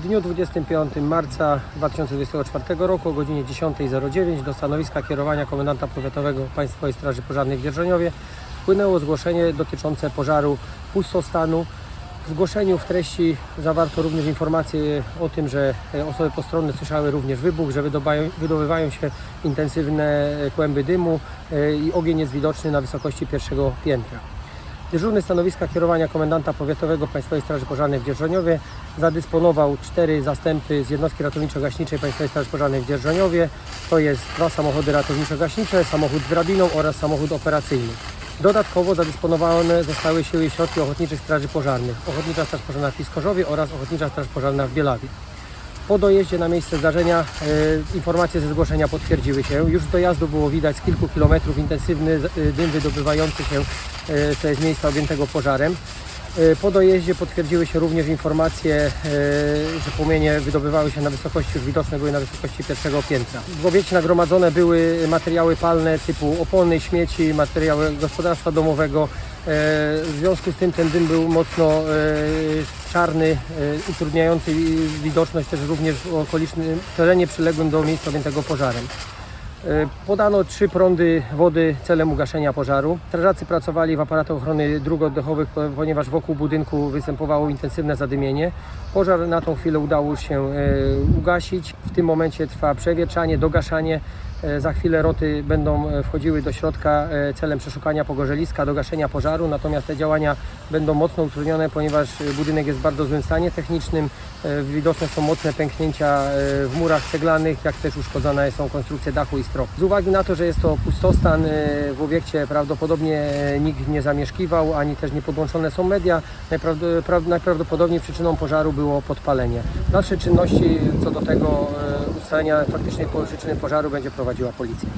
dniu 25 marca 2024 roku o godzinie 10.09 do stanowiska kierowania komendanta powiatowego Państwowej Straży Pożarnej w Dzierżoniowie wpłynęło zgłoszenie dotyczące pożaru pustostanu. W zgłoszeniu w treści zawarto również informacje o tym, że e, osoby postronne słyszały również wybuch, że wydobywają się intensywne kłęby dymu e, i ogień jest widoczny na wysokości pierwszego piętra. Dyżurny stanowiska kierowania komendanta powiatowego Państwowej Straży Pożarnej w Dzierżoniowie zadysponował cztery zastępy z jednostki ratowniczo-gaśniczej Państwowej Straży Pożarnej w Dzierżoniowie. To jest dwa samochody ratowniczo-gaśnicze, samochód z drabiną oraz samochód operacyjny. Dodatkowo zadysponowane zostały siły i środki Ochotniczych Straży Pożarnych, Ochotnicza Straż Pożarna w Piskorzowie oraz Ochotnicza Straż Pożarna w Bielawie. Po dojeździe na miejsce zdarzenia e, informacje ze zgłoszenia potwierdziły się. Już z dojazdu było widać z kilku kilometrów intensywny e, dym wydobywający się e, z miejsca objętego pożarem. E, Po dojeździe potwierdziły się również informacje, że płomienie wydobywały się na wysokości, już widoczne były na wysokości pierwszego piętra. W obiekcie nagromadzone były materiały palne typu opony, śmieci, materiały gospodarstwa domowego. E, W związku z tym ten dym był mocno e, czarny, e, utrudniający widoczność też również w okolicznym terenie przyległym do miejsca objętego pożarem. Podano trzy prądy wody celem ugaszenia pożaru. Strażacy pracowali w aparatach ochrony dróg oddechowych, po- ponieważ wokół budynku występowało intensywne zadymienie. Pożar na tą chwilę udało się ugasić. W tym momencie trwa przewietrzanie, dogaszanie. E, Za chwilę roty będą e, wchodziły do środka e, celem przeszukania pogorzeliska, do gaszenia pożaru, natomiast te działania będą mocno utrudnione, ponieważ budynek jest w bardzo złym stanie technicznym. Widoczne są mocne pęknięcia w murach ceglanych, jak też uszkodzone są konstrukcje dachu i strop. Z uwagi na to, że jest to pustostan, w obiekcie prawdopodobnie nikt nie zamieszkiwał, ani też nie podłączone są media, najprawd- pra- najprawdopodobniej przyczyną pożaru było podpalenie. Dalsze czynności co do tego ustalenia faktycznej przyczyny pożaru będzie prowadziła policja.